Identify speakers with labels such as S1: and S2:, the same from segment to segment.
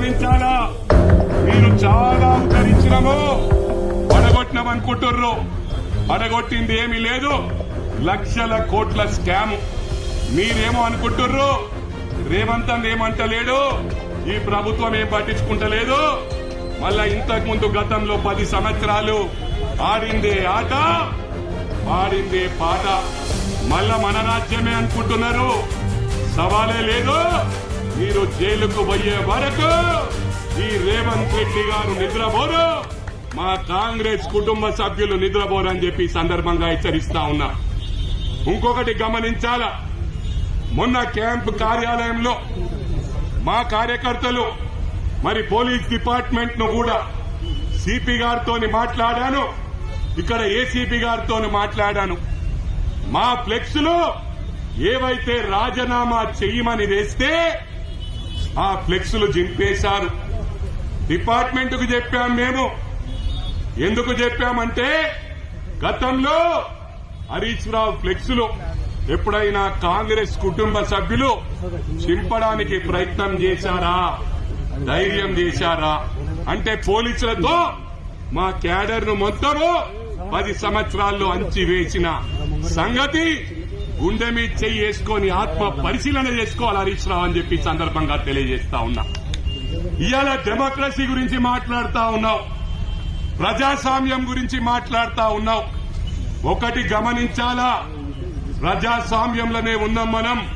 S1: గమనించాలా మీరు చాలా ఉద్ధరించినము పడగొట్టినాం అనుకుంటుర్రు పడగొట్టింది ఏమీ లేదు. లక్షల కోట్ల స్కామ్. మీరేమో అనుకుంటుర్రు? రేవంత్ ఏమంటలేడు? ఈ ప్రభుత్వం ఏం పట్టించుకుంటలేదు? మళ్ళా ఇంతకు ముందు గతంలో పది సంవత్సరాలు ఆడిందే ఆట ఆడిందే పాట. మళ్ళా మన రాజ్యమే అనుకుంటున్నారు. సవాలే లేదు. మీరు జైలుకు పోయే వరకు ఈ రేవంత్ రెడ్డి గారు నిద్రపోరు. మా కాంగ్రెస్ కుటుంబ సభ్యులు నిద్రపోరు అని చెప్పి సందర్భంగా హెచ్చరిస్తా ఉన్నా. ఇంకొకటి గమనించాలా? మొన్న క్యాంప్ కార్యాలయంలో మా కార్యకర్తలు మరి పోలీస్ డిపార్ట్మెంట్ను కూడా సిపి గారితో మాట్లాడాను. ఇక్కడ ఏసీపీ గారితో మాట్లాడాను. మా ఫ్లెక్స్లో ఏవైతే రాజీనామా చెయ్యమని వేస్తే ఆ ఫ్లెక్స్లు జింపేశారు డిపార్ట్మెంట్ చెప్పాం మేము. ఎందుకు చెప్పామంటే గతంలో హరీష్ రావు ఫ్లెక్స్లు ఎప్పుడైనా కాంగ్రెస్ కుటుంబ సభ్యులు చింపడానికి ప్రయత్నం చేశారా? ధైర్యం చేశారా? అంటే పోలీసులతో మా క్యాడర్ను మొత్తము పది సంవత్సరాల్లో అంచివేసిన సంగతి గుండె మీద చెయ్యి వేసుకొని ఆత్మ పరిశీలన చేసుకోవాలి హరీష్ రావు అని చెప్పి సందర్భంగా తెలియజేస్తా ఉన్నా. ఇవాళ డెమోక్రసీ గురించి మాట్లాడుతా ఉన్నావు. ప్రజాస్వామ్యం గురించి మాట్లాడుతా ఉన్నావు. ఒకటి గమనించాలా? ప్రజాస్వామ్యంలోనే ఉన్నాం మనం.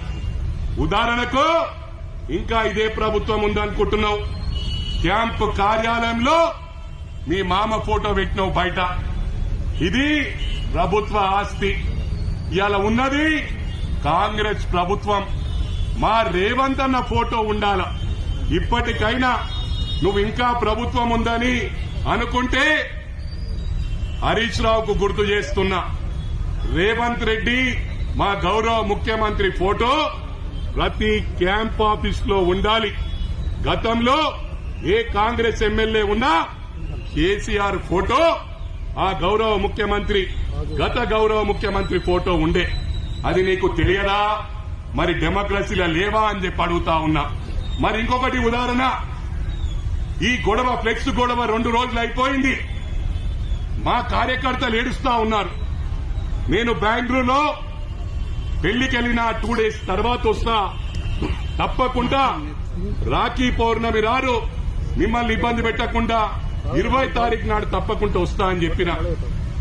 S1: ఉదాహరణకు ఇంకా ఇదే ప్రభుత్వం ఉందనుకుంటున్నావు. క్యాంప్ కార్యాలయంలో మీ మామ ఫోటో పెట్టినావు బయట. ఇది ప్రభుత్వ ఆస్తి. ఇవాళ ఉన్నది కాంగ్రెస్ ప్రభుత్వం. మా రేవంత్ అన్న ఫోటో ఉండాల. ఇప్పటికైనా నువ్వు ఇంకా ప్రభుత్వం ఉందని అనుకుంటే హరీష్ రావుకు గుర్తు చేస్తున్నా. రేవంత్ రెడ్డి మా గౌరవ ముఖ్యమంత్రి ఫోటో ప్రతి క్యాంప్ ఆఫీస్లో ఉండాలి. గతంలో ఏ కాంగ్రెస్ ఎమ్మెల్యే ఉన్నా కేసీఆర్ ఫోటో ఆ గౌరవ ముఖ్యమంత్రి గత గౌరవ ముఖ్యమంత్రి ఫోటో ఉండే. అది నీకు తెలియదా? మరి డెమోక్రసీలో లేవా అని చెప్పి అడుగుతా ఉన్నా. మరి ఇంకొకటి ఉదాహరణ. ఈ గొడవ ఫ్లెక్స్ గొడవ రెండు రోజులు అయిపోయింది. మా కార్యకర్తలు ఏడుస్తా ఉన్నారు. నేను బెంగళూరులో పెళ్ళికి వెళ్ళిన టూ డేస్ తర్వాత వస్తా. తప్పకుండా రాఖీ పౌర్ణమి రారు. మిమ్మల్ని ఇబ్బంది పెట్టకుండా ఇరవై తారీఖు నాడు తప్పకుండా వస్తా అని చెప్పిన.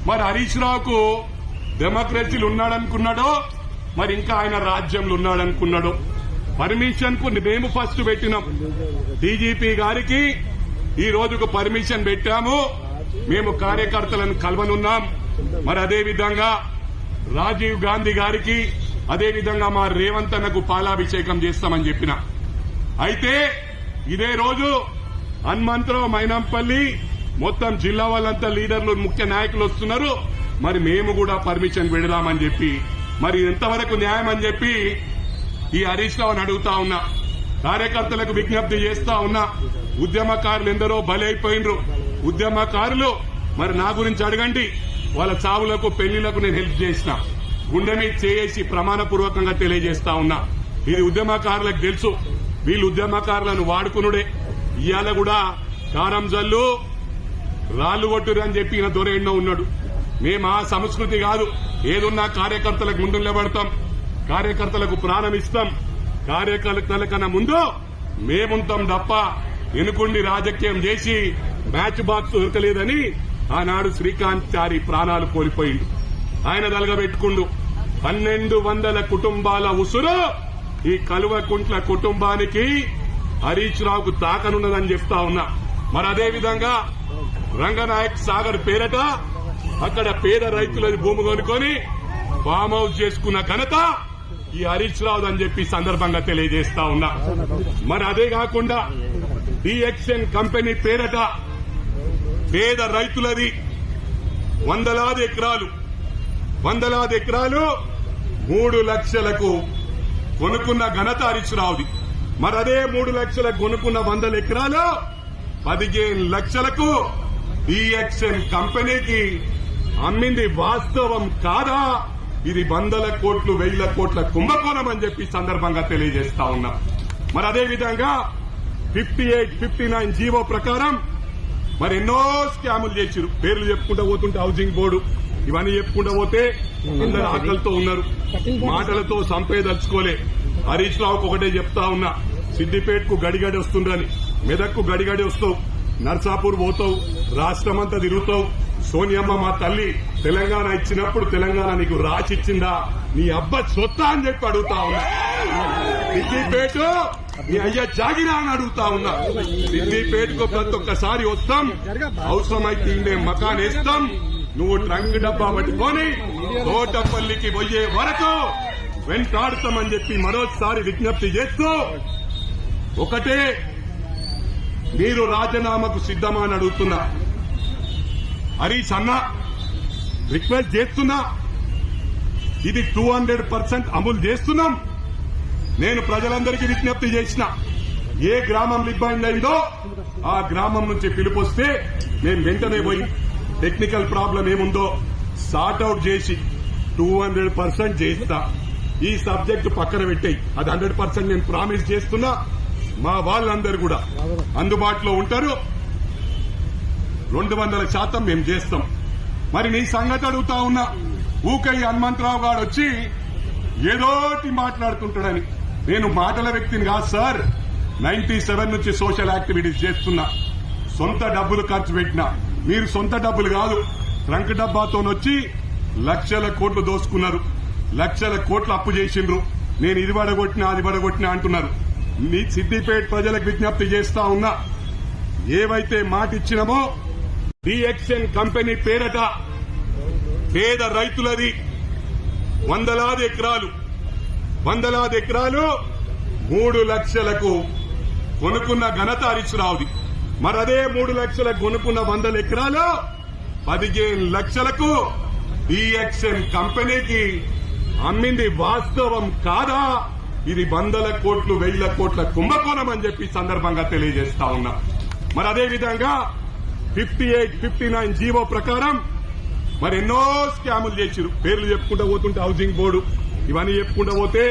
S1: మరి హరీష్ రావుకు డెమోక్రసీలు ఉన్నాడనుకున్నాడో మరి ఇంకా ఆయన రాజ్యంలో ఉన్నాడనుకున్నాడో. పర్మిషన్కు మేము ఫస్ట్ పెట్టినాం. డీజీపీ గారికి ఈ రోజుకు పర్మిషన్ పెట్టాము. మేము కార్యకర్తలను కలవనున్నాం. మరి అదే విధంగా రాజీవ్ గాంధీ గారికి అదే విధంగా మా రేవంత్ అన్నకు పాలాభిషేకం చేస్తామని చెప్పిన. అయితే ఇదే రోజు హనుమంతరావు మైనంపల్లి మొత్తం జిల్లా వాళ్ళంతా లీడర్లు ముఖ్య నాయకులు వస్తున్నారు. మరి మేము కూడా పర్మిషన్ పెడదామని చెప్పి మరి ఎంతవరకు న్యాయం అని చెప్పి ఈ హరీష్ రావుని అడుగుతా ఉన్నా. కార్యకర్తలకు విజ్ఞప్తి చేస్తా ఉన్నా. ఉద్యమకారులు ఎందరో బలైపోయినరు. ఉద్యమకారులు మరి నా గురించి అడగండి. వాళ్ళ చావులకు పెళ్ళిలకు నేను హెల్ప్ చేసిన. గుండె మీద చేసి ప్రమాణపూర్వకంగా తెలియజేస్తా ఉన్నా. ఇది ఉద్యమకారులకు తెలుసు. వీళ్ళు ఉద్యమకారులను వాడుకునుడే. ఇవాళ కూడా కారం జల్లు రాళ్ళు కొట్టురు అని చెప్పి ఈయన దొరేండో ఉన్నాడు. మేము ఆ సంస్కృతి కాదు ఏదున్నా కార్యకర్తలకు ముందు నిలబడతాం కార్యకర్తలకు ప్రాణం ఇస్తాం కార్యకర్తల కన్నా ముందు మేముంటాం తప్ప ఎనుకుండి రాజకీయం చేసి మ్యాచ్ బాక్స్ దొరకలేదని ఆనాడు శ్రీకాంత్ చారి ప్రాణాలు కోల్పోయిండు. ఆయన దలగబెట్టుకుండు పన్నెండు వందల కుటుంబాల ఉసురు ఈ కలువకుంట్ల కుటుంబానికి హరీష్ రావుకు తాకనున్నదని చెప్తా ఉన్నా. మరి అదే విధంగా రంగనాయక్ సాగర్ పేరట అక్కడ పేద రైతులది భూమి కొనుక్కొని ఫామ్ హౌస్ చేసుకున్న ఘనత ఈ హరీష్ రావు అని చెప్పి సందర్భంగా తెలియజేస్తా ఉన్నా. మరి అదే కాకుండా డిఎక్స్ఎన్ కంపెనీ పేరట పేద రైతులది వందలాది ఎకరాలు వందలాది ఎకరాలు మూడు లక్షలకు కొనుక్కున్న ఘనత హరీష్ రావుది మరి అదే మూడు లక్షలకు కొనుక్కున్న వందల ఎకరాలు పదిహేను లక్షలకు డిఎక్స్ఎన్ కంపెనీకి అమ్మింది వాస్తవం కాదా? ఇది వందల కోట్లు వేల కోట్ల కుంభకోణం అని చెప్పి సందర్భంగా తెలియజేస్తా ఉన్నా. మరి అదే విధంగా fifty eight fifty nine GO ప్రకారం మరి ఎన్నో స్కాములు చేసిరు పేర్లు చెప్పుకుంటూ పోతుంటే హౌసింగ్ బోర్డు ఇవన్నీ చెప్పుకుంటూ పోతే అందరు ఆకలితో ఉన్నారు. మాటలతో సంపేదలుచుకోలే. హరీష్ రావుకు ఒకటే చెప్తా ఉన్నా సిద్దిపేటకు గడిగడి వస్తుండని మెదక్కు గడిగడి వస్తావు నర్సాపూర్ పోతావు రాష్ట్రమంతా తిరుగుతావు. సోనియమ్మ మా తల్లి తెలంగాణ ఇచ్చినప్పుడు తెలంగాణ నీకు రాసిచ్చిందా? నీ అబ్బ సొత్తా అని చెప్పి అడుగుతా ఉన్నా. సిద్దిపేట నీ అయ్యా జాగిరా అని అడుగుతా ఉన్నా. సిద్దిపేటకు ప్రతి ఒక్కసారి వస్తాం అవసరమైతే ఇండే మకాన్ వేస్తాం. నువ్వు ట్రంక్ డబ్బా పట్టుకొని తోటపల్లికి పోయే వరకు వెంటాడతామని చెప్పి మరోసారి విజ్ఞప్తి చేస్తూ ఒకటే మీరు రాజీనామాకు సిద్ధమా అని అడుగుతున్నా. హరీష్ అన్న రిక్వెస్ట్ చేస్తున్నా. ఇది టూ హండ్రెడ్ పర్సెంట్ అమలు చేస్తున్నాం. నేను ప్రజలందరికీ విజ్ఞప్తి చేసిన ఏ గ్రామం ఇబ్బంది అయిందో ఆ గ్రామం నుంచి పిలుపొస్తే మేము వెంటనే పోయి టెక్నికల్ ప్రాబ్లం ఏముందో సార్ట్అవుట్ చేసి టూ హండ్రెడ్ పర్సెంట్ చేస్తా. ఈ సబ్జెక్టు పక్కన పెట్టాయి. అది హండ్రెడ్ పర్సెంట్ నేను ప్రామిస్ చేస్తున్నా. మా వాళ్ళందరూ కూడా. అందుబాటులో ఉంటారు. రెండు వందల శాతం మేము చేస్తాం. మరి నీ సంగతి అడుగుతా ఉన్నా. ఊకై హనుమంతరావు గారు వచ్చి ఏదోటి మాట్లాడుతుంటాడని. నేను మాటల వ్యక్తిని కాదు సార్. నైన్టీ సెవెన్ నుంచి సోషల్ యాక్టివిటీస్ చేస్తున్నా. సొంత డబ్బులు ఖర్చు పెట్టినా. మీరు సొంత డబ్బులు కాదు. ట్రంక్ డబ్బాతోనొచ్చి లక్షల కోట్లు దోసుకున్నారు. లక్షల కోట్లు అప్పు చేసిండ్రు. నేను ఇది పడగొట్టినా అది పడగొట్టినా అంటున్నారు. మీ సిద్దిపేట ప్రజలకు విజ్ఞప్తి చేస్తా ఉన్నా ఏవైతే మాట ఇచ్చినామో డిఎక్స్ఎన్ కంపెనీ పేరట పేద రైతులది వందలాది ఎకరాలు వందలాది ఎకరాలు మూడు లక్షలకు కొనుక్కున్న ఘనత హరీశ్రావుది. మరి అదే మూడు లక్షలకు కొనుక్కున్న వందల ఎకరాలు పదిహేను లక్షలకు డిఎక్స్ఎన్ కంపెనీకి అమ్మింది వాస్తవం కాదా? ఇది వందల కోట్లు వెయ్యిల కోట్ల కుంభకోణం అని చెప్పి సందర్భంగా తెలియజేస్తా ఉన్నా. మరి అదేవిధంగా fifty eight fifty nine GO ప్రకారం మరి ఎన్నో స్కాములు చేసిరు పేర్లు చెప్పుకుంటూ పోతుంటే హౌసింగ్ బోర్డు ఇవన్నీ చెప్పుకుంటూ పోతే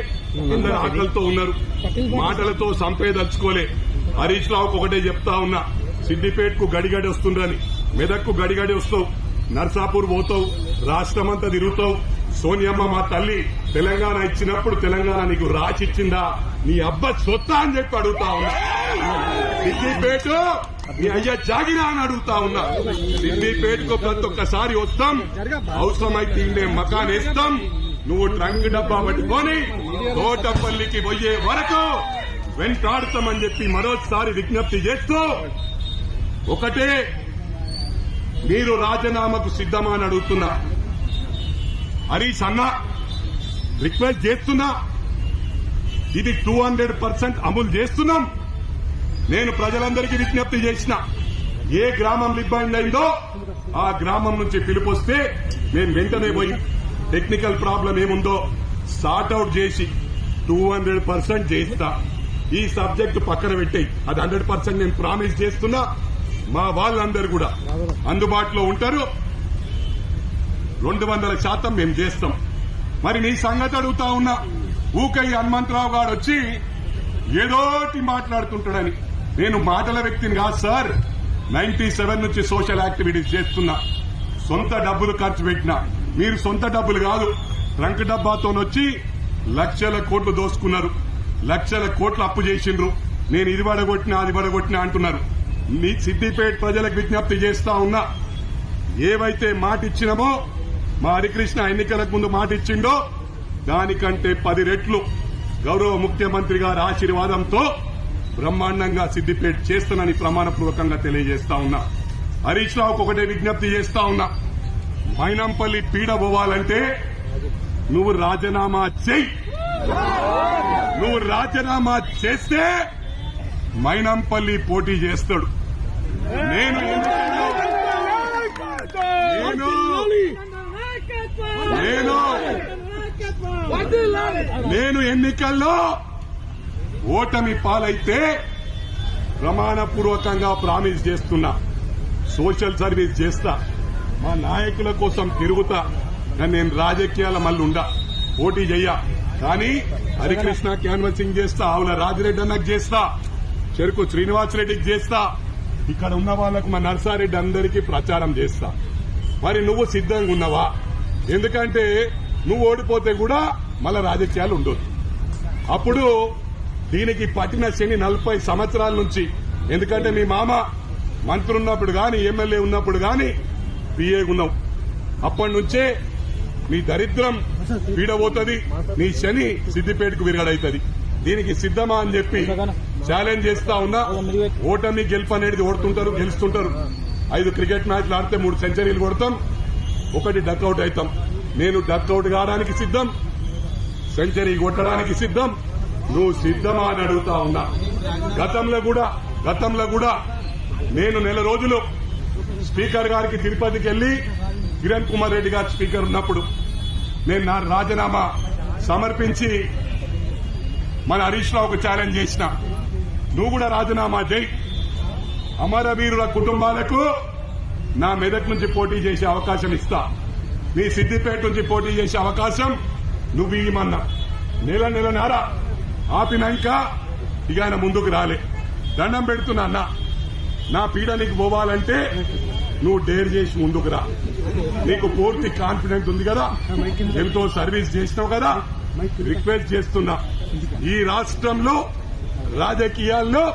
S1: అందరు ఆటలతో ఉన్నారు. మాటలతో సంపేదలుచుకోలే. హరీష్ రావుకు ఒకటే చెప్తా ఉన్నా సిద్దిపేటకు గడిగడి వస్తుండ్రని. మెదక్కు గడిగడి వస్తావు. నర్సాపూర్ పోతావు. రాష్ట్రమంతా తిరుగుతావు. సోనియమ్మ మా తల్లి తెలంగాణ ఇచ్చినప్పుడు తెలంగాణ నీకు రాసిచ్చిందా? నీ అబ్బ సొత్తా అని చెప్పి అడుగుతా ఉన్నా. సిద్దిపేటు నీ అయ్యా జాగిరా అని అడుగుతా ఉన్నా. సిద్దిపేటకు ప్రతి ఒక్కసారి వస్తాం. అవసరమైతే ఇండే మకాన్ వేస్తాం. నువ్వు ట్రంక్ డబ్బా పట్టుకొని తోటపల్లికి పోయే వరకు వెంటాడుతామని చెప్పి మరోసారి విజ్ఞప్తి చేస్తూ ఒకటే మీరు రాజీనామాకు సిద్ధమా అని అడుగుతున్నా. హరీష్ అన్న రిక్వెస్ట్ చేస్తున్నా. ఇది టూ హండ్రెడ్ పర్సెంట్ అమలు చేస్తున్నాం. నేను ప్రజలందరికీ విజ్ఞప్తి చేసిన ఏ గ్రామం ఇబ్బంది అయిందో ఆ గ్రామం నుంచి పిలుపొస్తే నేను వెంటనే పోయి టెక్నికల్ ప్రాబ్లం ఏముందో సార్ట్అవుట్ చేసి టూ హండ్రెడ్ పర్సెంట్ చేస్తా. ఈ సబ్జెక్ట్ పక్కన పెట్టేయి. అది హండ్రెడ్ పర్సెంట్ నేను ప్రామిస్ చేస్తున్నా. మా వాళ్ళందరూ కూడా అందుబాటులో ఉంటారు. రెండు వందల శాతం మేము చేస్తాం. మరి నీ సంగతి అడుగుతా ఉన్నా. ఊకై హనుమంతరావు గారు వచ్చి ఏదోటి మాట్లాడుతుంటాడని. నేను మాటల వ్యక్తిని కాదు సార్. నైన్టీ సెవెన్ నుంచి సోషల్ యాక్టివిటీస్ చేస్తున్నా. సొంత డబ్బులు ఖర్చు పెట్టినా. మీరు సొంత డబ్బులు కాదు. ట్రంక్ డబ్బాతోనొచ్చి లక్షల కోట్లు దోసుకున్నారు. లక్షల కోట్లు అప్పు చేసిండ్రు. నేను ఇది పడగొట్టినా అది పడగొట్టినా అంటున్నారు. మీ సిద్దిపేట ప్రజలకు విజ్ఞప్తి చేస్తా ఉన్నా. ఏవైతే మాట ఇచ్చినామో మా హరికృష్ణ ఎన్నికలకు ముందు మాట ఇచ్చిండో దానికంటే పది రెట్లు గౌరవ ముఖ్యమంత్రి గారి ఆశీర్వాదంతో బ్రహ్మాండంగా సిద్దిపేట చేస్తానని ప్రమాణపూర్వకంగా తెలియజేస్తా ఉన్నా. హరీష్ రావుకు ఒకటే విజ్ఞప్తి చేస్తా ఉన్నా. మైనంపల్లి పీడ పోవాలంటే నువ్వు రాజీనామా చెయ్యి. నువ్వు రాజీనామా చేస్తే మైనంపల్లి పోటీ చేస్తాడు. నేను నేను నేను నేను ఎన్నికల్లో ఓటమి పాలైతే ప్రమాణపూర్వకంగా ప్రామిస్ చేస్తున్నా సోషల్ సర్వీస్ చేస్తా మా నాయకుల కోసం తిరుగుతా కానీ నేను రాజకీయాల మళ్ళీ ఉండా పోటీ చెయ్యా. కానీ హరికృష్ణ క్యాన్వసింగ్ చేస్తా ఆవుల రాజిరెడ్డి అన్నకు చేస్తా చెరుకు శ్రీనివాసరెడ్డికి చేస్తా ఇక్కడ ఉన్న వాళ్ళకు మా నర్సారెడ్డి అందరికీ ప్రచారం చేస్తా. మరి నువ్వు సిద్ధంగా ఉన్నావా? ఎందుకంటే నువ్వు ఓడిపోతే కూడా మళ్ళా రాజకీయాలు ఉండదు అప్పుడు దీనికి పట్టిన శని నలభై సంవత్సరాల నుంచి ఎందుకంటే మీ మామ మంత్రి ఉన్నప్పుడు గాని ఎమ్మెల్యే ఉన్నప్పుడు గాని పిఏ ఉన్నావు. అప్పటి నుంచే నీ దరిద్రం పీడబోతుంది నీ శని సిద్దిపేటకు విరగడైతుంది. దీనికి సిద్ధమా అని చెప్పి ఛాలెంజ్ చేస్తా ఉన్నా. ఓటమి గెలుపు అనేది ఓడుతుంటారు గెలుస్తుంటారు. ఐదు క్రికెట్ మ్యాచ్లు ఆడితే మూడు సెంచరీలు కొడతాం. ఒకటి డక్అవుట్ అవుతాం. నేను డక్అవుట్ కావడానికి సిద్ధం. సెంచరీ కొట్టడానికి సిద్ధం. నువ్వు సిద్ధమా అని అడుగుతా ఉన్నా. గతంలో కూడా గతంలో కూడా నేను నెల రోజులు స్పీకర్ గారికి తిరుపతికి వెళ్ళి కిరణ్ కుమార్ రెడ్డి గారు స్పీకర్ ఉన్నప్పుడు నేను నా రాజీనామా సమర్పించి మన హరీష్ రావుకు ఛాలెంజ్ చేసిన. నువ్వు కూడా రాజీనామా చేయి. అమరవీరుల కుటుంబాలకు నా మెదక్ నుంచి పోటీ చేసే అవకాశం ఇస్తా. నీ సిద్దిపేట నుంచి పోటీ చేసే అవకాశం నువ్వు ఇవ్వమన్నా. నెల నెల నారా. ఆపినాక ఇక ఆయన ముందుకు రాలే. దండం పెడుతున్నా అన్న. నా పీడ నీకు పోవాలంటే నువ్వు డేర్ చేసి ముందుకు రా. నీకు పూర్తి కాన్ఫిడెంట్ ఉంది కదా? ఎంతో సర్వీస్ చేసినావు కదా? రిక్వెస్ట్ చేస్తున్నా. ఈ రాష్ట్రంలో రాజకీయాల్లో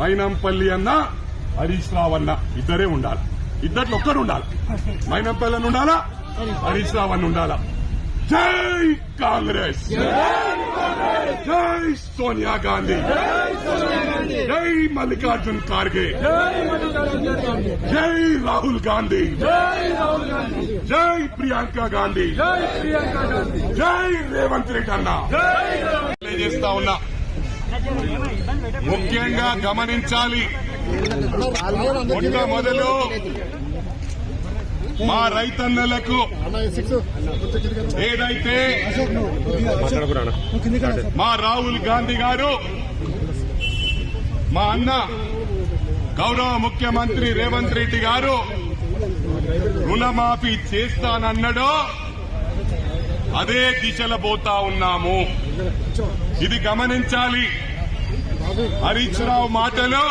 S1: మైనంపల్లి అన్న హరీష్ రావు అన్న ఇద్దరే ఉండాలి. ఇద్దట్లో ఒక్కరు ఉండాలి మైనంపల్లని ఉండాలా? హరీష్ రావు అని ఉండాలా? జై కాంగ్రెస్! జై సోనియా గాంధీ! జై మల్లికార్జున్ ఖార్గే! జై రాహుల్ గాంధీ! జై ప్రియాంక గాంధీ! జై రేవంత్ రెడ్డి అన్న! తెలియజేస్తా ఉన్నా. ముఖ్యంగా గమనించాలి. మొట్టమొదలు మా రైతన్నలకు ఏదైతే మా రాహుల్ గాంధీ గారు మా అన్న గౌరవ ముఖ్యమంత్రి రేవంత్ రెడ్డి గారు రుణమాఫీ చేస్తానన్నాడో అదే దిశలో పోతా ఉన్నాము. ఇది గమనించాలి. హరీష్ రావు మాటలు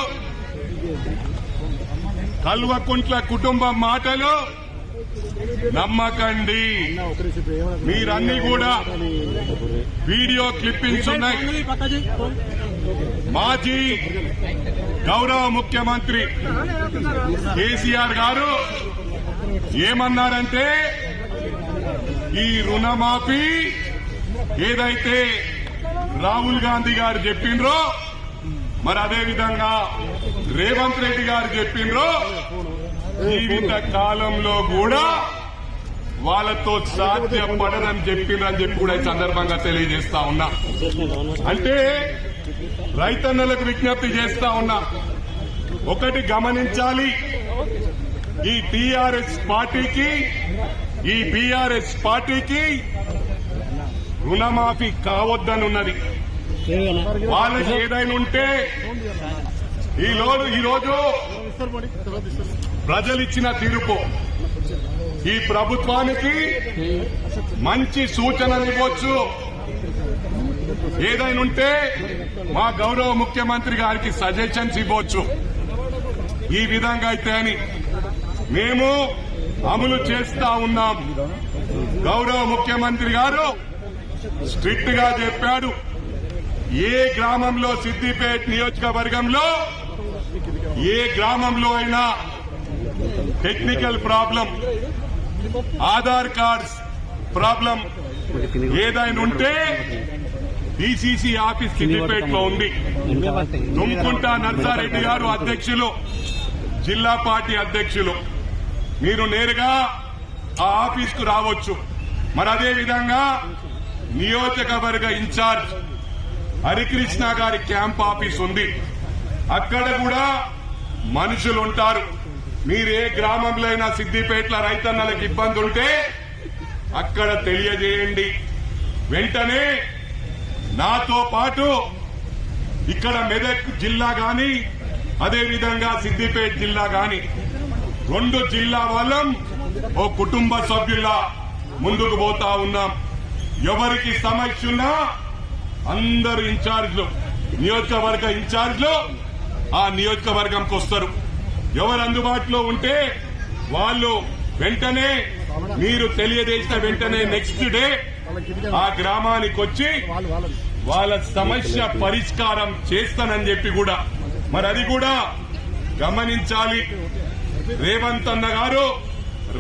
S1: కల్వకుంట్ల కుటుంబం మాటలు నమ్మకండి. మీరన్నీ కూడా వీడియో క్లిప్పింగ్స్ ఉన్నాయి. మాజీ గౌరవ ముఖ్యమంత్రి కేసీఆర్ గారు ఏమన్నారంటే ఈ రుణమాఫీ ఏదైతే రాహుల్ గాంధీ గారు చెప్పిండ్రో మరి అదే విధంగా రేవంత్ రెడ్డి గారు చెప్పిండ్రు జీవిత కాలంలో కూడా వాళ్ళతో సాధ్యపడదని చెప్పిండ్రని చెప్పి కూడా ఈ సందర్భంగా తెలియజేస్తా ఉన్నా. అంటే రైతన్నలకు విజ్ఞప్తి చేస్తా ఉన్నా. ఒకటి గమనించాలి ఈ టీఆర్ఎస్ పార్టీకి ఈ బీఆర్ఎస్ పార్టీకి రుణమాఫీ కావద్దని ఉన్నది వాళ్ళకి ఏదైనా ఉంటే ఈ లోను ఈరోజు ప్రజలిచ్చిన తీర్పు. ఈ ప్రభుత్వానికి మంచి సూచనలు ఇవ్వచ్చు. ఏదైనా ఉంటే మా గౌరవ ముఖ్యమంత్రి గారికి సజెషన్స్ ఇవ్వచ్చు. ఈ విధంగా అయితే అని మేము అమలు చేస్తా ఉన్నాం. గౌరవ ముఖ్యమంత్రి గారు స్ట్రిక్ట్గా చెప్పాడు. ఏ గ్రామంలో సిద్దిపేట నియోజకవర్గంలో ఏ గ్రామంలో అయినా technical problem Aadhaar cards problem ఏదైనా ఉంటే డిసిసి ఆఫీస్ సిద్దిపేట లో ఉంది. దుమ్కుంట నర్సారెడ్డి గారు అధ్యక్షులు జిల్లా పార్టీ అధ్యక్షులు. మీరు నేరుగా ఆ ఆఫీస్కు రావచ్చు. మరి అదే విధంగా నియోజకవర్గ ఇన్ఛార్జ్ హరికృష్ణ గారి క్యాంప్ ఆఫీస్ ఉంది. అక్కడ కూడా మనుషులు ఉంటారు మీరు ఏ గ్రామంలో అయినా సిద్దిపేటల రైతన్నలకు ఇబ్బంది ఉంటే అక్కడ తెలియజేయండి. వెంటనే నాతో పాటు ఇక్కడ మెదక్ జిల్లా గాని అదే విధంగా సిద్దిపేట జిల్లా గాని రెండు జిల్లా వాళ్ళం ఓ కుటుంబ సభ్యుల్లా ముందుకు పోతా ఉన్నాం. ఎవరికి సమస్య ఉన్నా అందరు ఇన్ఛార్జ్లు. నియోజకవర్గ ఇన్ఛార్జ్లు ఆ నియోజకవర్గంకి వస్తారు. ఎవరు అందుబాటులో ఉంటే వాళ్ళు వెంటనే మీరు తెలియజేసిన వెంటనే నెక్స్ట్ డే ఆ గ్రామానికి వచ్చి
S2: వాళ్ళ
S1: సమస్య పరిష్కారం చేస్తానని చెప్పి కూడా. మరి అది కూడా గమనించాలి. రేవంత్ అన్న గారు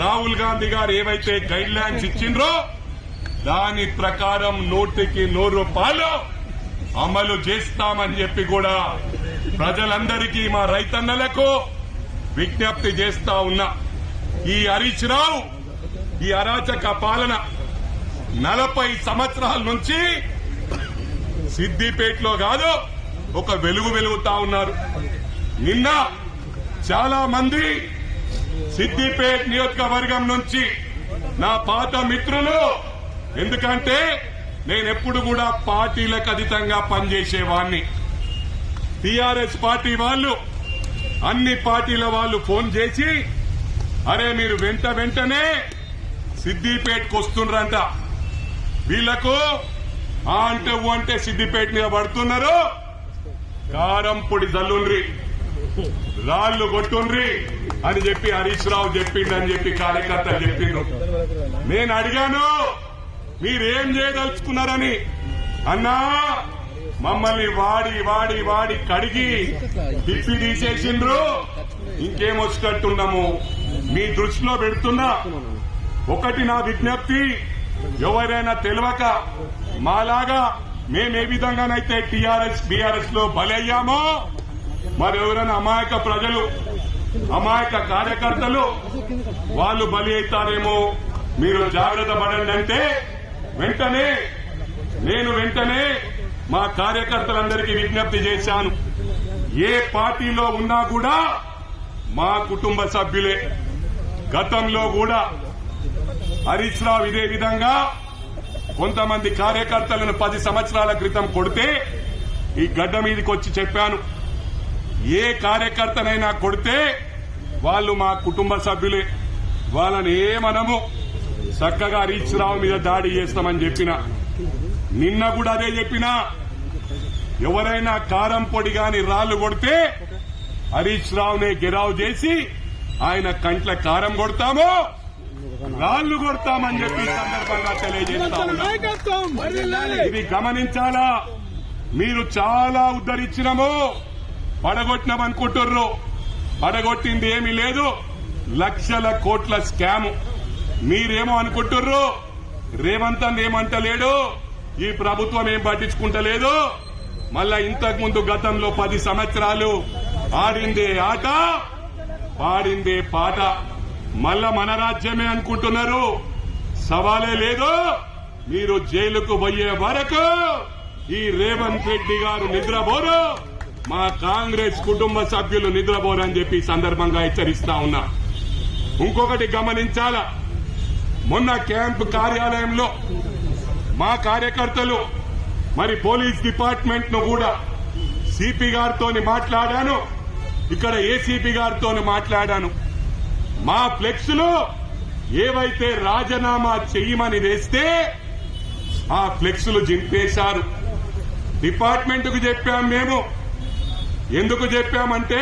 S1: రాహుల్ గాంధీ గారు ఏవైతే గైడ్ లైన్స్ ఇచ్చిండ్రో దాని ప్రకారం నూటికి నూరు రూపాయలు అమలు చేస్తామని చెప్పి కూడా ప్రజలందరికీ మా రైతన్నలకు విజ్ఞప్తి చేస్తా ఉన్నా. ఈ హరీష్ రావు ఈ అరాచక పాలన నలభై సంవత్సరాల నుంచి సిద్దిపేటలో కాదు ఒక వెలుగు వెలుగుతా ఉన్నారు. నిన్న చాలా మంది సిద్దిపేట్ నియోజకవర్గం నుంచి నా పాత మిత్రులు ఎందుకంటే నేను ఎప్పుడు కూడా పార్టీలకు అతీతంగా పనిచేసేవాణ్ణి. టిఆర్ఎస్ పార్టీ వాళ్ళు అన్ని పార్టీల వాళ్ళు ఫోన్ చేసి అరే మీరు వెంట వెంటనే సిద్దిపేటకు వస్తుండ్రంట. వీళ్ళకు ఆ అంటే ఊ అంటే సిద్దిపేట మీద పడుతున్నారు. కారం పొడి జల్లుండ్రి రాళ్ళు కొట్టుండ్రి అని చెప్పి హరీష్ రావు చెప్పిండని చెప్పి కార్యకర్తలు చెప్పిండ్రు. నేను అడిగాను మీరేం చేయదలుచుకున్నారని? అన్నా మమ్మల్ని వాడి వాడి వాడి కడిగి తిప్పి తీసేసిండ్రు. ఇంకేం వచ్చేటట్టున్నాము మీ దృష్టిలో పెడుతున్నా. ఒకటి నా విజ్ఞప్తి ఎవరైనా తెలియక మాలాగా మేము ఏ విధంగానైతే టీఆర్ఎస్ బీఆర్ఎస్లో బలయ్యామో మరెవరైనా అమాయక ప్రజలు అమాయక కార్యకర్తలు వాళ్ళు బలి అవుతారేమో మీరు జాగ్రత్త పడండి అంటే వెంటనే నేను వెంటనే మా కార్యకర్తలందరికీ విజ్ఞప్తి చేశాను. ఏ పార్టీలో ఉన్నా కూడా మా కుటుంబ సభ్యులే. గతంలో కూడా హరీష్ రావు ఇదే విధంగా కొంతమంది కార్యకర్తలను పది సంవత్సరాల క్రితం కొడితే ఈ గడ్డ మీదకి వచ్చి చెప్పాను. ఏ కార్యకర్తనైనా కొడితే వాళ్ళు మా కుటుంబ సభ్యులే. వాళ్ళని ఏమనము? చక్కగా హరీష్ రావు మీద దాడి చేస్తామని చెప్పిన. నిన్న కూడా అదే చెప్పినా. ఎవరైనా కారం పొడి గాని రాళ్ళు కొడితే హరీష్ రావునే గెరావు చేసి ఆయన కంట్ల కారం కొడతామో రాళ్ళు కొడతామని చెప్పి సందర్భంగా తెలియజేస్తా ఉన్నా.
S2: నాయకత్వం!
S1: ఇది గమనించాలా? మీరు చాలా ఉద్ధరించినము పడగొట్టినామనుకుంటుర్రు. పడగొట్టింది ఏమీ లేదు. లక్షల కోట్ల స్కామ్. మీరేమో అనుకుంటుర్రు? రేవంత్ ఏమంటలేడు ఈ ప్రభుత్వం ఏం పట్టించుకుంటలేదు? మళ్ళా ఇంతకు ముందు గతంలో పది సంవత్సరాలు ఆడిందే ఆట పాడిందే పాట. మళ్ళా మన రాజ్యమే అనుకుంటున్నారు. సవాలే లేదు. మీరు జైలుకు పోయే వరకు ఈ రేవంత్ రెడ్డి గారు నిద్రపోరు. మా కాంగ్రెస్ కుటుంబ సభ్యులు నిద్రపోరు అని చెప్పి సందర్భంగా హెచ్చరిస్తా ఉన్నా. ఇంకొకటి గమనించాలా? మొన్న క్యాంప్ కార్యాలయంలో మా కార్యకర్తలు మరి పోలీస్ డిపార్ట్మెంట్ను కూడా సిపి గారితో మాట్లాడాను ఇక్కడ ఏసీపీ గారితో మాట్లాడాను. మా ఫ్లెక్స్లు ఏవైతే రాజీనామా చెయ్యమని వేస్తే ఆ ఫ్లెక్స్లు జింపేశారు డిపార్ట్మెంట్కు చెప్పాం మేము. ఎందుకు చెప్పామంటే